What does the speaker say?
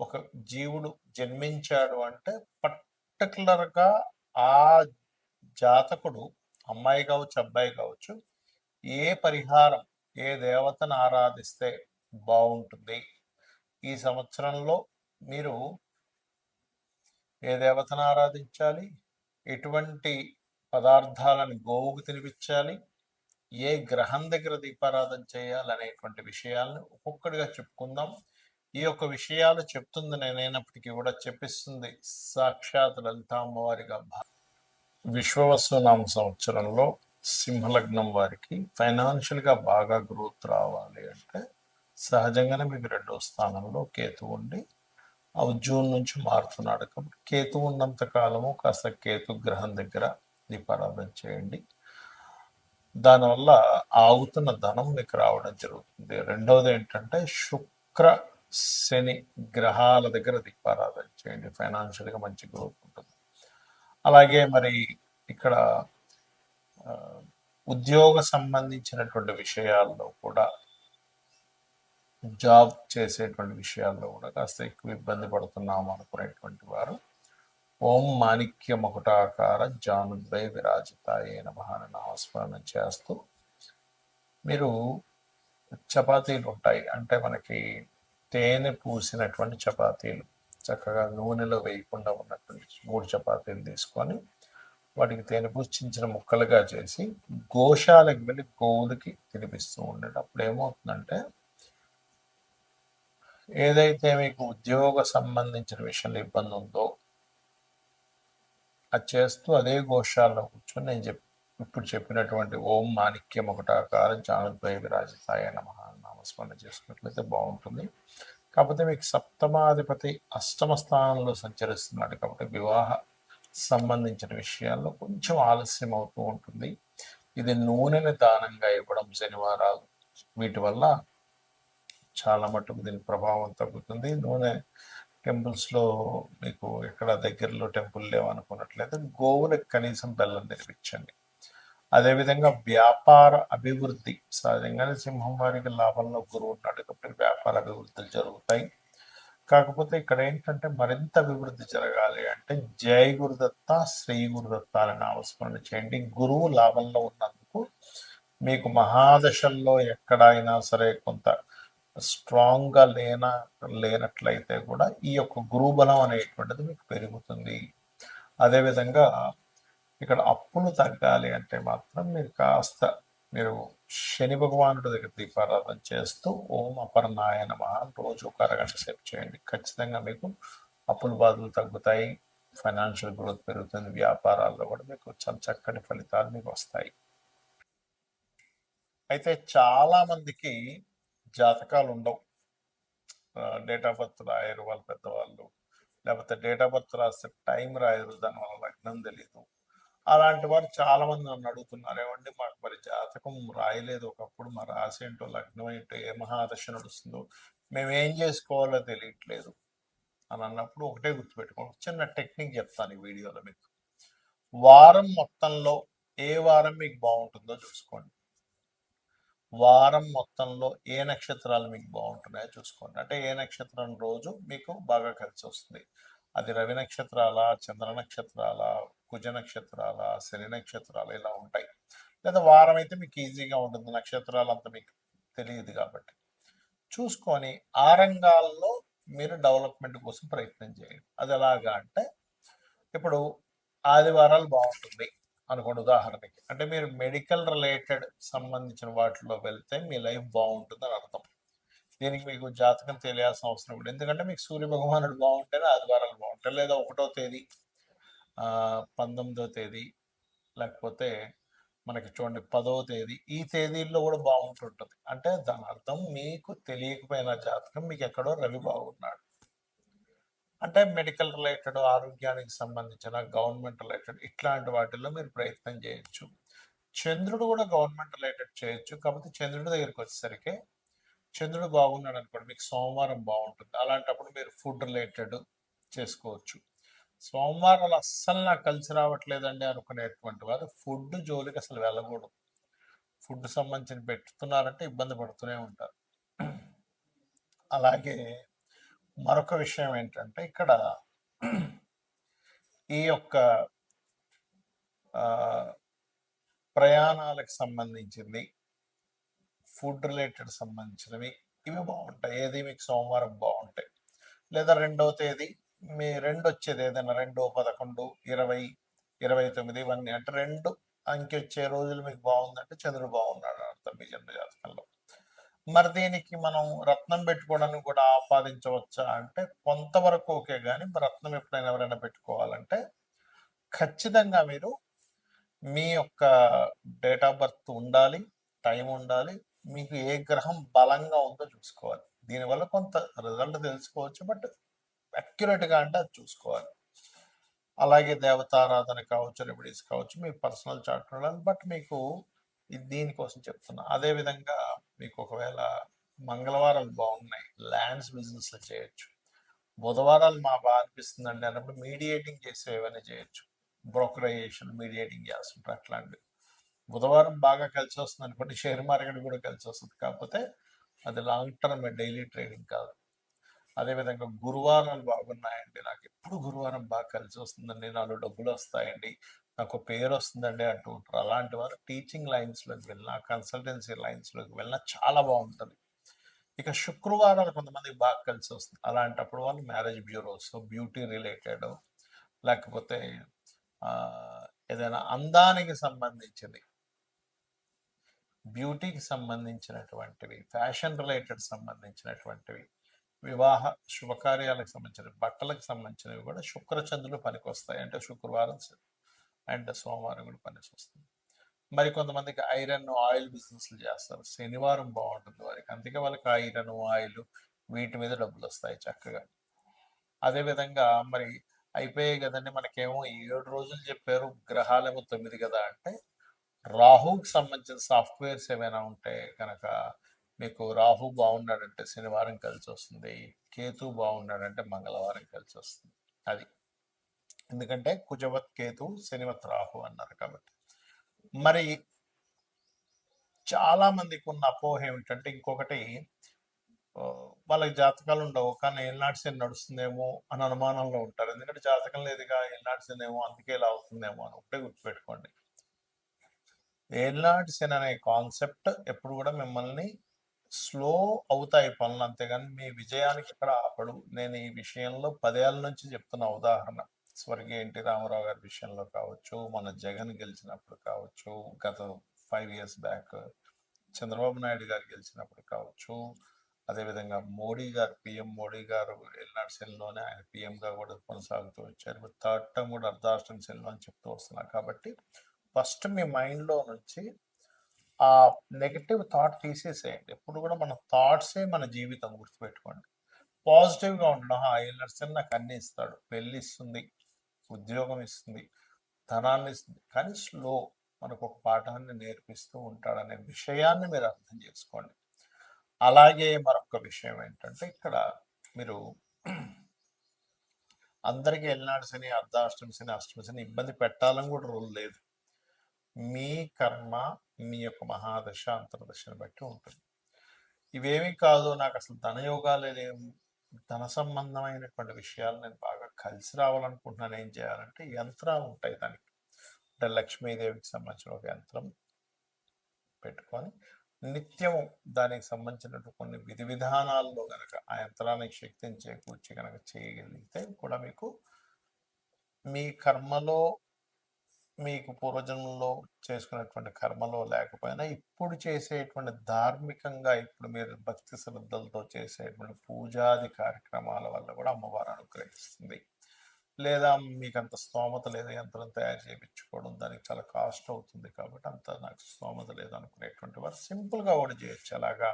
ఒక జీవుడు జన్మించాడు అంటే పర్టికులర్గా ఆ జాతకుడు అమ్మాయి కావచ్చు అబ్బాయి కావచ్చు ఏ పరిహారం ఏ దేవతను ఆరాధిస్తే బాగుంటుంది? ఈ సంవత్సరంలో మీరు ఏ దేవతను ఆరాధించాలి? ఎటువంటి పదార్థాలను గోవుకు తినిపించాలి? ఏ గ్రహం దగ్గర దీపారాధన చేయాలి అనేటువంటి విషయాలను ఒక్కొక్కటిగా చెప్పుకుందాం. ఈ యొక్క విషయాలు చెప్తుంది నేనైనప్పటికీ కూడా చెప్పిస్తుంది. సాక్షాత్ లలిత అమ్మవారిగా భా- విశ్వవసునామ సంవత్సరంలో సింహలగ్నం వారికి ఫైనాన్షియల్గా బాగా గ్రోత్ రావాలి అంటే సహజంగానే మీకు రెండో స్థానంలో కేతు ఉండి ఆ జూన్ నుంచి మారుతున్నాడు కాబట్టి కేతు ఉన్నంత కాలము కాస్త కేతు గ్రహం దగ్గర దీపారాధన చేయండి. దానివల్ల ఆగుతున్న ధనం మీకు రావడం జరుగుతుంది. రెండవది ఏంటంటే శుక్ర శని గ్రహాల దగ్గర దీపారాధన చేయండి. ఫైనాన్షియల్గా మంచి గ్రోత్ ఉంటుంది. అలాగే మరి ఇక్కడ ఉద్యోగ సంబంధించినటువంటి విషయాల్లో కూడా జాబ్ చేసేటువంటి విషయాల్లో కూడా కాస్త ఎక్కువ ఇబ్బంది పడుతున్నాము అనుకునేటువంటి వారు. ఓం మాణిక్య మకుటాకార జానుద్వై విరాజితాయే నమ నామస్మరణం చేస్తూ మీరు చపాతీలు ఉంటాయి. అంటే మనకి తేనె పూసినటువంటి చపాతీలు. చక్కగా నూనెలో వేయకుండా ఉన్నటువంటి మూడు చపాతీలు తీసుకొని వాటికి తేనె పూసి చిన్న చిన్న ముక్కలుగా చేసి గోశాలకు వెళ్ళి గోవులకి తినిపిస్తూ ఉండండి. అప్పుడు ఏమవుతుందంటే ఏదైతే మీకు ఉద్యోగ సంబంధించిన విషయంలో ఇబ్బంది ఉందో అది చేస్తూ అదే గోశాలలో కూర్చొని నేను చెప్ ఇప్పుడు చెప్పినటువంటి ఓం మాణిక్యం ఒకటాకారం జానుద్వయ విరాజితాయ నమ. స్మరణ చేసుకున్నట్లయితే బాగుంటుంది. కాకపోతే మీకు సప్తమాధిపతి అష్టమ స్థానంలో సంచరిస్తున్నాడు కాబట్టి వివాహ సంబంధించిన విషయాల్లో కొంచెం ఆలస్యం అవుతూ ఉంటుంది. ఇది నూనెని దానంగా ఇవ్వడం శనివారాలు. వీటి వల్ల చాలా మటుకు దీని ప్రభావం తగ్గుతుంది. నూనె టెంపుల్స్లో మీకు ఎక్కడ దగ్గరలో టెంపుల్ లేవనుకున్నట్లయితే గోవులకు కనీసం బెల్లం తెప్పించండి అదేవిధంగా వ్యాపార అభివృద్ధి. సహజంగానే సింహం వారికి లాభంలో గురువు ఉన్నాడు కాబట్టి వ్యాపార అభివృద్ధులు జరుగుతాయి. కాకపోతే ఇక్కడ ఏంటంటే మరింత అభివృద్ధి జరగాలి అంటే జై గురుదత్త శ్రీ గురుదత్త అని నామస్మరణ చేయండి. గురువు లాభంలో ఉన్నందుకు మీకు మహాదశల్లో ఎక్కడైనా సరే కొంత స్ట్రాంగ్గా లేన లేనట్లయితే కూడా ఈ యొక్క గురుబలం బలం అనేటువంటిది మీకు పెరుగుతుంది. అదేవిధంగా ఇక్కడ అప్పులు తగ్గాలి అంటే మాత్రం మీరు కాస్త మీరు శని భగవానుడి దగ్గర దీపారాధన చేస్తూ ఓం అపర్ణాయ నమః రోజు ఒక అరగంట సేపు చేయండి. ఖచ్చితంగా మీకు అప్పుల బాధలు తగ్గుతాయి ఫైనాన్షియల్ గ్రోత్ పెరుగుతుంది వ్యాపారాల్లో కూడా మీకు చాలా చక్కటి ఫలితాలు మీకు వస్తాయి. అయితే చాలా మందికి జాతకాలు ఉండవు. డేట్ ఆఫ్ బర్త్ రాయరు వాళ్ళ పెద్దవాళ్ళు. లేకపోతే డేట్ ఆఫ్ బర్త్ రాస్తే టైం రాయరు దానివల్ల లగ్నం తెలియదు అలాంటి వారు చాలా మంది నన్ను అడుగుతున్నారు. ఏమండి మాకు మరి జాతకం రాయలేదు. ఒకప్పుడు మా రాసి ఏంటో లగ్నం ఏంటో ఏ మహాదశ నడుస్తుందో మేము ఏం చేసుకోవాలో తెలియట్లేదు అని అన్నప్పుడు ఒకటే గుర్తుపెట్టుకోండి చిన్న టెక్నిక్ చెప్తాను ఈ వీడియోలో మీకు. వారం మొత్తంలో ఏ వారం మీకు బాగుంటుందో చూసుకోండి. వారం మొత్తంలో ఏ నక్షత్రాలు మీకు బాగుంటున్నాయో చూసుకోండి. అంటే ఏ నక్షత్రం రోజు మీకు బాగా కలిసి వస్తుంది. అది రవి నక్షత్రాల చంద్ర నక్షత్రాల కుజ నక్షత్రాల శని నక్షత్రాలు ఇలా ఉంటాయి. లేదా వారం అయితే మీకు ఈజీగా ఉంటుంది. నక్షత్రాలు అంత మీకు తెలియదు కాబట్టి. చూసుకొని ఆ రంగాల్లో మీరు డెవలప్మెంట్ కోసం ప్రయత్నం చేయండి. అది ఎలాగా అంటే ఇప్పుడు ఆదివారాలు బాగుంటుంది అనుకోండి ఉదాహరణకి. అంటే మీరు మెడికల్ రిలేటెడ్ సంబంధించిన వాటిలో వెళ్తే మీ లైఫ్ బాగుంటుంది అని అర్థం. దీనికి మీకు జాతకం తెలియాల్సిన అవసరం కూడా. ఎందుకంటే మీకు సూర్య భగవానుడు బాగుంటేనే ఆదివారాలు బాగుంటాయి. లేదా ఒకటో తేదీ పంతొమ్మిదో తేదీ లేకపోతే మనకి చూడండి పదవ తేదీ ఈ తేదీల్లో కూడా బాగుంటుంటుంది. అంటే దాని అర్థం మీకు తెలియకపోయిన జాతకం మీకు ఎక్కడో రవి బాగున్నాడు అంటే మెడికల్ రిలేటెడ్ ఆరోగ్యానికి సంబంధించిన గవర్నమెంట్ రిలేటెడ్ ఇట్లాంటి వాటిల్లో మీరు ప్రయత్నం చేయొచ్చు. చంద్రుడు కూడా గవర్నమెంట్ రిలేటెడ్ చేయొచ్చు. కాకపోతే చంద్రుడి దగ్గరికి వచ్చేసరికి చంద్రుడు బాగున్నాడు అనుకోండి మీకు సోమవారం బాగుంటుంది. అలాంటప్పుడు మీరు ఫుడ్ రిలేటెడ్ చేసుకోవచ్చు. సోమవారాలు అస్సలు నాకు కలిసి రావట్లేదండి అనుకునేటువంటి వారు ఫుడ్ జోలికి అసలు వెళ్ళకూడదు. ఫుడ్ సంబంధించిన పెట్టుతున్నారంటే ఇబ్బంది పడుతూనే ఉంటారు. అలాగే మరొక విషయం ఏంటంటే ఇక్కడ ఈ యొక్క ప్రయాణాలకు సంబంధించింది ఫుడ్ రిలేటెడ్ సంబంధించినవి. ఇవి బాగుంటాయి. ఏది మీకు సోమవారం బాగుంటాయి. లేదా రెండవ తేదీ మీ రెండు వచ్చేది ఏదైనా రెండో పదకొండు ఇరవై ఇరవై తొమ్మిది ఇవన్నీ. అంటే రెండు అంకె వచ్చే రోజులు మీకు బాగుందంటే చంద్రుడు బాగున్నాడు అర్థం మీ జన్మ జాతకంలో మరి దీనికి మనం రత్నం పెట్టుకోవడానికి కూడా ఆపాదించవచ్చా అంటే కొంతవరకు ఓకే. కానీ మరి రత్నం ఎప్పుడైనా ఎవరైనా పెట్టుకోవాలంటే ఖచ్చితంగా మీరు మీ యొక్క డేట్ ఆఫ్ బర్త్ ఉండాలి టైం ఉండాలి మీకు ఏ గ్రహం బలంగా ఉందో చూసుకోవాలి. దీనివల్ల కొంత రిజల్ట్ తెలుసుకోవచ్చు బట్ అక్యురేట్గా అంటే అది చూసుకోవాలి. అలాగే దేవతారాధన కావచ్చు రెమెడీస్ కావచ్చు మీ పర్సనల్ చార్ట్ ఉండాలి. బట్ మీకు దీనికోసం చెప్తున్నా. అదే విధంగా మీకు ఒకవేళ మంగళవారాలు బాగున్నాయి ల్యాండ్స్ బిజినెస్లు చేయొచ్చు. బుధవారాలు మా బాగా అనిపిస్తుందండి అన్నప్పుడు మీడియేటింగ్ చేసేవన్నీ చేయొచ్చు. బ్రోకరైజేషన్ మీడియేటింగ్ చేస్తుంటారు అట్లాంటివి. బుధవారం బాగా కలిసి వస్తుంది అనుకోండి షేర్ మార్కెట్ కూడా కలిసి వస్తుంది కాకపోతే అది లాంగ్ టర్మ్ డైలీ ట్రేడింగ్ కాదు. అదేవిధంగా గురువారాలు బాగున్నాయండి. నాకు ఎప్పుడు గురువారం బాగా కలిసి వస్తుందండి నాలో డబ్బులు వస్తాయండి నాకు పేరు వస్తుందండి అంటూ ఉంటారు. అలాంటి వారు టీచింగ్ లైన్స్లోకి వెళ్ళినా కన్సల్టెన్సీ లైన్స్లోకి వెళ్ళినా చాలా బాగుంటుంది. ఇక శుక్రవారాలు కొంతమందికి బాగా కలిసి వస్తుంది అలాంటప్పుడు వాళ్ళు మ్యారేజ్ బ్యూరోస్ బ్యూటీ రిలేటెడ్ లేకపోతే ఏదైనా అందానికి సంబంధించింది. బ్యూటీకి సంబంధించినటువంటివి ఫ్యాషన్ రిలేటెడ్ సంబంధించినటువంటివి వివాహ శుభకార్యాలకు సంబంధించిన బట్టలకు సంబంధించినవి కూడా శుక్రచంద్రులు పనికొస్తాయి. అంటే శుక్రవారం అండ్ సోమవారం కూడా పనికి వస్తుంది మరి కొంతమందికి ఐరన్ ఆయిల్ బిజినెస్లు చేస్తారు. శనివారం బాగుంటుంది వారికి. అందుకే వాళ్ళకి ఐరన్ ఆయిల్ వీటి మీద డబ్బులు వస్తాయి చక్కగా. అదేవిధంగా మరి అయిపోయాయి కదండి. మనకేమో ఏడు రోజులు చెప్పారు. గ్రహాలేమో తొమ్మిది కదా అంటే రాహుకి సంబంధించిన సాఫ్ట్వేర్స్ ఏమైనా ఉంటే కనుక మీకు రాహు బాగున్నాడంటే శనివారం కలిసి వస్తుంది కేతు బాగున్నాడంటే మంగళవారం కలిసి వస్తుంది. అది. ఎందుకంటే కుజవత్ కేతు శనివత్ రాహు అన్నారు కాబట్టి. మరి చాలా మందికి ఉన్న అపోహ ఏమిటంటే ఇంకొకటి వాళ్ళకి జాతకాలు ఉండవు కానీ ఏళ్ళనాటి శని నడుస్తుందేమో అని అనుమానంలో ఉంటారు. ఎందుకంటే జాతకం లేదుగా ఏళ్ళనాటి శని ఏమో అందుకే ఇలా అవుతుందేమో అని ఒకటే గుర్తుపెట్టుకోండి. ఏళ్ళనాటి సెన్ అనే కాన్సెప్ట్ ఎప్పుడు కూడా మిమ్మల్ని స్లో అవుతాయి పనులు. అంతేగాని మీ విజయానికి ఇక్కడ ఆపడు. నేను ఈ విషయంలో పదేళ్ళ నుంచి చెప్తున్న ఉదాహరణ. స్వర్గీయ ఎన్టీ రామారావు గారి విషయంలో కావచ్చు మన జగన్ గెలిచినప్పుడు కావచ్చు గత five years back Chandrababu Naidu garu గెలిచినప్పుడు కావచ్చు అదేవిధంగా మోడీ గారు పిఎం మోడీ గారు ఎల్నాడు సెల్లోనే ఆయన పిఎంగా కూడా కొనసాగుతూ వచ్చారు. థర్డ్ టర్మ్ కూడా అర్ధాష్టం సెల్లో అని చెప్తూ వస్తున్నారు కాబట్టి ఫస్ట్ మీ మైండ్లో నుంచి ఆ నెగటివ్ థాట్ తీసేసేయండి. ఎప్పుడు కూడా మన థాట్సే మన జీవితం గుర్తుపెట్టుకోండి. పాజిటివ్గా ఉండడం ఆ ఎల్నర్సన్ నాకు అన్ని ఇస్తాడు. పెళ్ళి ఇస్తుంది ఉద్యోగం ఇస్తుంది ధనాన్ని ఇస్తుంది. కానీ స్లో మనకు ఒక పాఠాన్ని నేర్పిస్తూ ఉంటాడనే విషయాన్ని మీరు అర్థం చేసుకోండి. అలాగే మరొక విషయం ఏంటంటే ఇక్కడ మీరు అందరికీ ఎల్నాడు శని అర్ధాష్టమి శని అష్టమి శని ఇబ్బంది పెట్టాలని కూడా రూల్ లేదు. మీ కర్మ మీ యొక్క మహాదశ అంతర్దశని బట్టి ఉంటుంది. ఇవేమీ కాదు నాకు అసలు ధనయోగాలు లేవు. ధన సంబంధమైనటువంటి విషయాలు నేను బాగా కలిసి రావాలనుకుంటున్నాను. ఏం చేయాలంటే యంత్రాలు ఉంటాయి దానికి. అంటే లక్ష్మీదేవికి సంబంధించిన ఒక యంత్రం పెట్టుకొని నిత్యము దానికి సంబంధించినటువంటి కొన్ని విధి విధానాల్లో కనుక ఆ యంత్రానికి శక్తిని చేకూర్చి కనుక చేయగలిగితే కూడా మీకు మీ కర్మలో మీకు పూర్వజన్మలో చేసుకున్నటువంటి కర్మలో లేకపోయినా ఇప్పుడు చేసేటువంటి ధార్మికంగా ఇప్పుడు మీరు భక్తి శ్రద్ధలతో చేసేటువంటి పూజాది కార్యక్రమాల వల్ల కూడా అమ్మవారు అనుగ్రహిస్తుంది. లేదా మీకు అంత స్తోమత లేదా యంత్రం తయారు చేయించుకోవడం దానికి చాలా కాస్ట్ అవుతుంది కాబట్టి అంత నాకు స్తోమత లేదు అనుకునేటువంటి వారు సింపుల్గా కూడా చేయొచ్చు. అలాగా